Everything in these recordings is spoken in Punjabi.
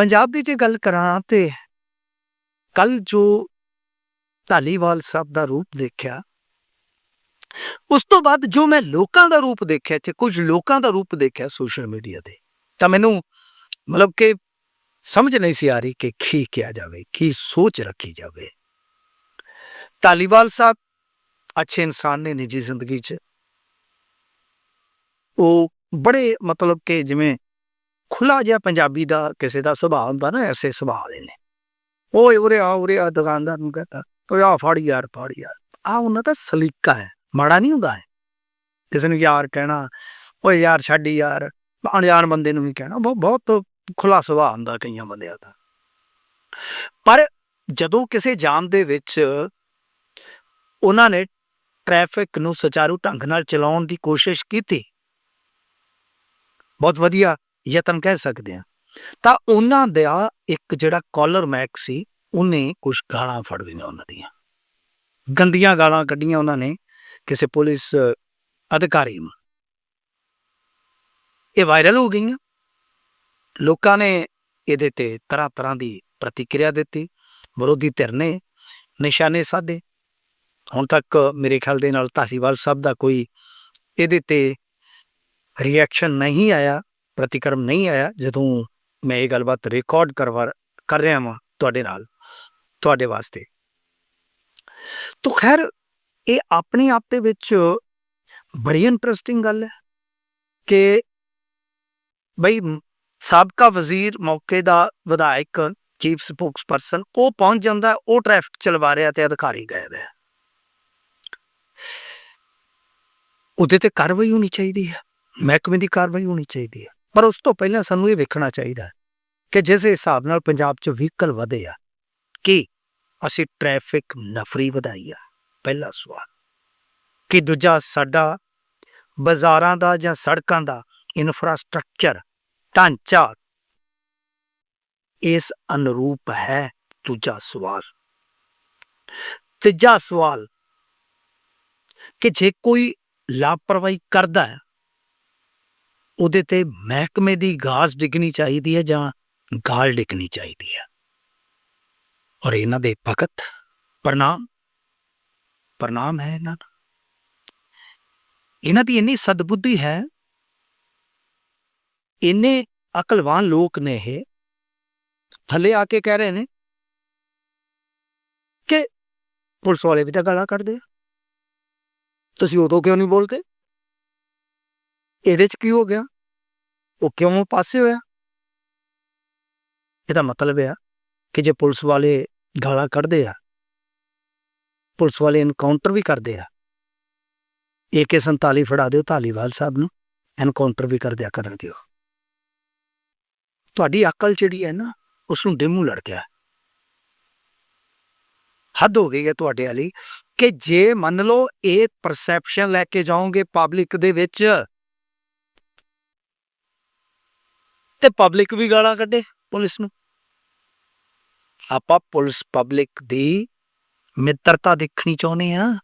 ਪੰਜਾਬ ਦੀ ਜੇ ਗੱਲ ਕਰਾਂ ਤੇ ਕੱਲ ਜੋ ਧਾਲੀਵਾਲ ਸਾਹਿਬ ਦਾ ਰੂਪ ਦੇਖਿਆ, ਉਸ ਤੋਂ ਬਾਅਦ ਜੋ ਮੈਂ ਲੋਕਾਂ ਦਾ ਰੂਪ ਦੇਖਿਆ ਤੇ ਕੁਝ ਲੋਕਾਂ ਦਾ ਰੂਪ ਦੇਖਿਆ ਸੋਸ਼ਲ ਮੀਡੀਆ ਤੇ, ਤਾਂ ਮੈਨੂੰ ਮਤਲਬ ਕਿ ਸਮਝ ਨਹੀਂ ਸੀ ਆ ਰਹੀ ਕਿ ਕੀ ਕਿਹਾ ਜਾਵੇ, ਕੀ ਸੋਚ ਰੱਖੀ ਜਾਵੇ। ਧਾਲੀਵਾਲ ਸਾਹਿਬ ਅੱਛੇ ਇਨਸਾਨ ਨੇ ਨਿੱਜੀ ਜ਼ਿੰਦਗੀ 'ਚ। ਉਹ ਬੜੇ ਮਤਲਬ ਕਿ ਜਿਵੇਂ ਖੁੱਲਾ ਜਿਹਾ ਪੰਜਾਬੀ ਦਾ ਕਿਸੇ ਦਾ ਸੁਭਾਅ ਹੁੰਦਾ ਨਾ, ਐਸੇ ਸੁਭਾਅ ਦੇ ਨੇ। ਓਏ ਉਰੇ ਆ ਉਰੇ ਆ, ਦੁਕਾਨਦਾਰ ਨੂੰ ਕਹਤਾ ਓਏ ਆ ਫੜ ਯਾਰ ਫੜ ਯਾਰ। ਆ ਉਹਨਾਂ ਦਾ ਸਲੀਕਾ ਹੈ, ਮਾੜਾ ਨਹੀਂ ਹੁੰਦਾ ਹੈ ਕਿਸੇ ਨੂੰ ਯਾਰ ਕਹਿਣਾ, ਓਏ ਯਾਰ ਛੱਡ ਯਾਰ, ਅਣਜਾਣ ਬੰਦੇ ਨੂੰ ਵੀ ਕਹਿਣਾ ਬਹੁਤ ਬਹੁਤ ਖੁੱਲਾ ਸੁਭਾਅ ਹੁੰਦਾ ਕਈਆਂ ਬੰਦਿਆਂ ਦਾ। ਪਰ ਜਦੋਂ ਕਿਸੇ ਜਾਮ ਦੇ ਵਿੱਚ ਉਹਨਾਂ ਨੇ ਟ੍ਰੈਫਿਕ ਨੂੰ ਸੁਚਾਰੂ ਢੰਗ ਨਾਲ ਚਲਾਉਣ ਦੀ ਕੋਸ਼ਿਸ਼ ਕੀਤੀ, ਬਹੁਤ ਵਧੀਆ ਯਤਨ ਕਹਿ ਸਕਦੇ ਆ ਤਾਂ ਉਹਨਾਂ ਦਾ ਇੱਕ ਜਿਹੜਾ ਕਾਲਰ ਮੈਕ ਸੀ, ਉਹਨੇ ਕੁਝ ਗਾਲਾਂ ਫੜ ਲਈਆਂ ਉਹਨਾਂ ਦੀਆਂ। ਗੰਦੀਆਂ ਗਾਲਾਂ ਕੱਢੀਆਂ ਉਹਨਾਂ ਨੇ ਕਿਸੇ ਪੁਲਿਸ ਅਧਿਕਾਰੀ ਨੂੰ। ਇਹ ਵਾਇਰਲ ਹੋ ਗਈਆਂ। ਲੋਕਾਂ ਨੇ ਇਹਦੇ ਤੇ ਤਰ੍ਹਾਂ ਤਰ੍ਹਾਂ ਦੀ ਪ੍ਰਤੀਕਿਰਿਆ ਦਿੱਤੀ, ਵਿਰੋਧੀ ਧਿਰ ਨੇ ਨਿਸ਼ਾਨੇ ਸਾਧੇ। ਹੁਣ ਤੱਕ ਮੇਰੇ ਖਿਆਲ ਦੇ ਨਾਲ ਧਾਸੀਵਾਲ ਸਾਹਿਬ ਦਾ ਕੋਈ ਇਹਦੇ ਤੇ ਰਿਐਕਸ਼ਨ ਨਹੀਂ ਆਇਆ। ਪ੍ਰਤੀਕਰਮ ਨਹੀਂ ਆਇਆ, ਜਦੋਂ ਮੈਂ ਇਹ ਗੱਲਬਾਤ ਰਿਕਾਰਡ ਕਰਵਾ, ਕਰ ਰਿਹਾ ਹਾਂ ਤੁਹਾਡੇ ਨਾਲ, ਤੁਹਾਡੇ ਵਾਸਤੇ। ਤੋ ਖੈਰ, ਇਹ ਆਪਣੇ ਆਪ ਦੇ ਵਿੱਚ ਬੜੀ ਇੰਟਰਸਟਿੰਗ ਗੱਲ ਹੈ ਕਿ ਬਈ ਸਾਬਕਾ ਵਜ਼ੀਰ ਮੌਕੇ ਦਾ ਵਿਧਾਇਕ ਚੀਫ ਸਪੋਕਸਪਰਸਨ ਉਹ ਪਹੁੰਚ ਜਾਂਦਾ ਉਹ ਟ੍ਰੈਫਿਕ ਚਲਵਾ ਰਿਹਾ ਤੇ ਅਧਿਕਾਰੀ ਗਾਇਬ ਹੈ ਉਹਦੇ ਤੇ ਕਾਰਵਾਈ ਹੋਣੀ ਚਾਹੀਦੀ ਹੈ, ਮਹਿਕਮੇ ਦੀ ਕਾਰਵਾਈ ਹੋਣੀ ਚਾਹੀਦੀ ਹੈ। ਪਰ ਉਸ ਤੋਂ ਪਹਿਲਾਂ ਸਾਨੂੰ ਇਹ ਵੇਖਣਾ ਚਾਹੀਦਾ ਕਿ ਜਿਸ ਹਿਸਾਬ ਨਾਲ ਪੰਜਾਬ 'ਚ ਵਹੀਕਲ ਵਧੇ ਆ, ਕਿ ਅਸੀਂ ਟ੍ਰੈਫਿਕ ਨਫਰੀ ਵਧਾਈ ਆ, ਪਹਿਲਾ ਸਵਾਲ। ਕਿ ਦੂਜਾ ਸਾਡਾ ਬਾਜ਼ਾਰਾਂ ਦਾ ਜਾਂ ਸੜਕਾਂ ਦਾ ਇਨਫਰਾਸਟ੍ਰਕਚਰ ਢਾਂਚਾ ਇਸ ਅਨੁਰੂਪ ਹੈ, ਦੂਜਾ ਸਵਾਲ। ਤੀਜਾ ਸਵਾਲ, ਕਿ ਜੇ ਕੋਈ ਲਾਪਰਵਾਹੀ ਕਰਦਾ ਹੈ ਉਹਦੇ ਤੇ ਮਹਿਕਮੇ ਦੀ ਗਾਜ਼ ਡਿੱਗਣੀ ਚਾਹੀਦੀ ਹੈ ਜਾਂ ਗਾਲ ਡਿੱਗਣੀ ਚਾਹੀਦੀ ਹੈ। ਔਰ ਇਹਨਾਂ ਦੇ ਭਗਤ ਪ੍ਰਣਾਮ। ਪ੍ਰਣਾਮ ਹੈ ਇਹਨਾਂ ਦਾ। ਇਹਨਾਂ ਦੀ ਇੰਨੀ ਸਦਬੁੱਧੀ ਹੈ। ਇੰਨੇ ਅਕਲਵਾਨ ਲੋਕ ਨੇ ਇਹ। ਥੱਲੇ ਆ ਕੇ ਕਹਿ ਰਹੇ ਨੇ ਕਿ ਪੁਲਿਸ ਵਾਲੇ ਵੀ ਤਾਂ ਗਾਲਾਂ ਕੱਢਦੇ ਆ। ਤੁਸੀਂ ਉਦੋਂ ਕਿਉਂ ਨਹੀਂ ਬੋਲਦੇ? ਇਹਦੇ ਚ ਕੀ ਹੋ ਗਿਆ? ਉਹ ਕਿਉਂ ਪਾਸੇ ਹੋਇਆ ਇਹਦਾ ਮਤਲਬ ਹੈ ਕਿ ਜੇ ਪੁਲਿਸ ਵਾਲੇ ਗਾਲਾਂ ਕੱਢਦੇ ਆ ਪੁਲਿਸ ਵਾਲੇ ਐਨਕਾਊਂਟਰ ਵੀ ਕਰਦੇ ਆ AK47 ਫੜਾ ਦਿਓ ਧਾਲੀਵਾਲ ਸਾਹਿਬ ਨੂੰ ਐਨਕਾਊਂਟਰ ਵੀ ਕਰ ਦਿਆ ਕਰਨਗੇ ਉਹ ਤੁਹਾਡੀ ਅਕਲ ਜਿਹੜੀ ਹੈ ਨਾ ਉਸ ਨੂੰ ਡਿਮੂ ਲੜ ਗਿਆ ਹੱਦ ਹੋ ਗਈ ਹੈ ਤੁਹਾਡੇ ਵਾਲੀ ਕਿ ਜੇ ਮੰਨ ਲਓ ਇਹ ਪਰਸੈਪਸ਼ਨ ਲੈ ਕੇ ਜਾਓਗੇ ਪਬਲਿਕ ਦੇ ਵਿੱਚ ਤੇ ਪਬਲਿਕ ਵੀ ਗਾਲਾਂ ਕੱਢੇ ਪੁਲਿਸ ਨੂੰ। ਆਪਾਂ ਪੁਲਿਸ ਪਬਲਿਕ ਦੀ ਮਿੱਤਰਤਾ ਦੇਖਣੀ ਚਾਹੁੰਦੇ ਆ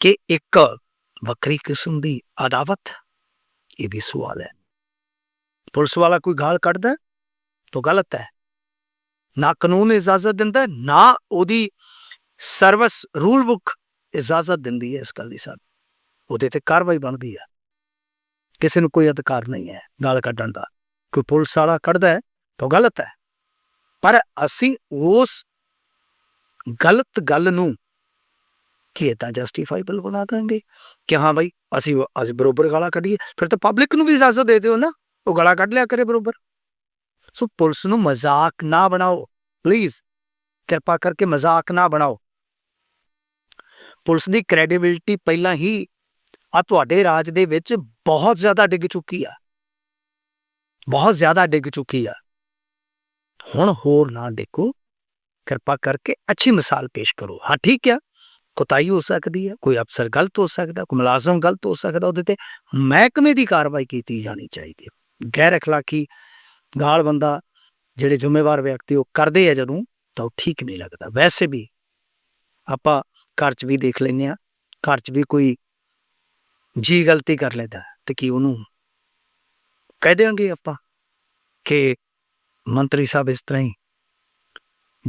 ਕਿ ਇੱਕ ਵੱਖਰੀ ਕਿਸਮ ਦੀ ਅਦਾਵਤ। ਇਹ ਵੀ ਸਵਾਲ ਹੈ। ਪੁਲਿਸ ਵਾਲਾ ਕੋਈ ਗਾਲ ਕੱਢਦਾ ਤਾਂ ਗਲਤ ਹੈ। ਨਾ ਕਾਨੂੰਨ ਇਜਾਜ਼ਤ ਦਿੰਦਾ ਨਾ ਉਹਦੀ ਸਰਵਿਸ ਰੂਲ ਬੁੱਕ ਇਜਾਜ਼ਤ ਦਿੰਦੀ ਹੈ ਇਸ ਗੱਲ ਦੀ ਸਾਨੂੰ। ਉਹਦੇ ਤੇ ਕਾਰਵਾਈ ਬਣਦੀ ਹੈ। ਕਿਸੇ ਨੂੰ ਕੋਈ ਅਧਿਕਾਰ ਨਹੀਂ ਹੈ ਗਾਲ ਕੱਢਣ ਦਾ। ਕੋਈ ਪੁਲਿਸ ਵਾਲਾ ਕੱਢਦਾ ਹੈ, ਤਾਂ ਗਲਤ ਹੈ। ਪਰ ਅਸੀਂ ਉਸ ਗਲਤ ਗੱਲ ਨੂੰ ਕੀ ਤਾਂ ਜਸਟੀਫਾਈਬਲ ਬਣਾ ਦਾਂਗੇ? ਕਿ ਹਾਂ ਭਾਈ ਅਸੀਂ ਅਸੀਂ ਬਰੋਬਰ ਗਾਲਾਂ ਕੱਢੀਏ, ਫਿਰ ਤਾਂ ਪਬਲਿਕ ਨੂੰ ਵੀ ਇਜਾਜ਼ਤ ਦੇ ਦਿਓ ਨਾ। ਉਹ ਗਾਲਾ ਕੱਢ ਲਿਆ ਕਰੇ ਬਰੋਬਰ। ਸੋ ਪੁਲਿਸ ਨੂੰ ਮਜ਼ਾਕ ਨਾ ਬਣਾਓ ਪਲੀਜ਼ ਕਿਰਪਾ ਕਰਕੇ ਮਜ਼ਾਕ ਨਾ ਬਣਾਓ। ਪੁਲਿਸ ਦੀ ਕ੍ਰੈਡੀਬਿਲਟੀ ਪਹਿਲਾਂ ਹੀ ਆ ਤੁਹਾਡੇ ਰਾਜ ਦੇ ਵਿੱਚ ਬਹੁਤ ਜ਼ਿਆਦਾ ਡਿੱਗ ਚੁੱਕੀ ਆ। ਬਹੁਤ ਜ਼ਿਆਦਾ ਡਿੱਗ ਚੁੱਕੀ ਆ। ਹੁਣ ਹੋਰ ਨਾ ਡਿੱਗੋ। ਕਿਰਪਾ ਕਰਕੇ ਅੱਛੀ ਮਿਸਾਲ ਪੇਸ਼ ਕਰੋ। ਹਾਂ, ਠੀਕ ਆ। ਕੋਤਾਹੀ ਹੋ ਸਕਦੀ ਹੈ ਕੋਈ ਅਫਸਰ ਗਲਤ ਹੋ ਸਕਦਾ, ਕੋਈ ਮੁਲਾਜ਼ਮ ਗਲਤ ਹੋ ਸਕਦਾ, ਉਹਦੇ ਤੇ ਮਹਿਕਮੇ ਦੀ ਕਾਰਵਾਈ ਕੀਤੀ ਜਾਣੀ ਚਾਹੀਦੀ ਹੈ ਗੈਰ ਅਖਲਾਕੀ ਗਾਲ ਬੰਦਾ, ਜਿਹੜੇ ਜ਼ਿੰਮੇਵਾਰ ਵਿਅਕਤੀ ਉਹ ਕਰਦੇ ਆ ਜਦੋਂ, ਤਾਂ ਉਹ ਠੀਕ ਨਹੀਂ ਲੱਗਦਾ। ਵੈਸੇ ਵੀ ਆਪਾਂ ਘਰ 'ਚ ਵੀ ਦੇਖ ਲੈਂਦੇ ਆ, ਘਰ 'ਚ ਵੀ ਕੋਈ ਜੀ ਗਲਤੀ ਕਰ ਲੈਂਦਾ ਤੇ ਕੀ ਉਹਨੂੰ ਕਹਿ ਦੇਵਾਂਗੇ ਆਪਾਂ ਕਿ ਮੰਤਰੀ ਸਾਹਿਬ ਇਸ ਤਰ੍ਹਾਂ ਹੀ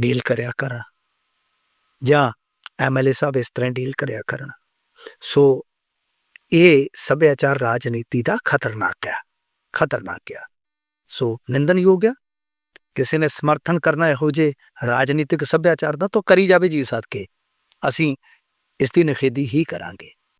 ਡੀਲ ਕਰਿਆ ਕਰਨ ਜਾਂ ਐਮਐਲਏ ਸਾਹਿਬ ਇਸ ਤਰ੍ਹਾਂ ਡੀਲ ਕਰਿਆ ਕਰਨ। ਸੋ ਇਹ ਸੱਭਿਆਚਾਰ ਰਾਜਨੀਤੀ ਦਾ ਖਤਰਨਾਕ ਹੈ ਖਤਰਨਾਕ ਹੈ। ਸੋ ਨਿੰਦਨਯੋਗ ਹੈ। ਕਿਸੇ ਨੇ ਸਮਰਥਨ ਕਰਨਾ ਇਹੋ ਜੇ ਰਾਜਨੀਤਿਕ ਸੱਭਿਆਚਾਰ ਦਾ ਤਾਂ ਕਰੀ ਜਾਵੇ ਜੀ ਸਦਕੇ ਅਸੀਂ ਇਸ ਦੀ ਨਿਖੇਧੀ ਹੀ ਕਰਾਂਗੇ।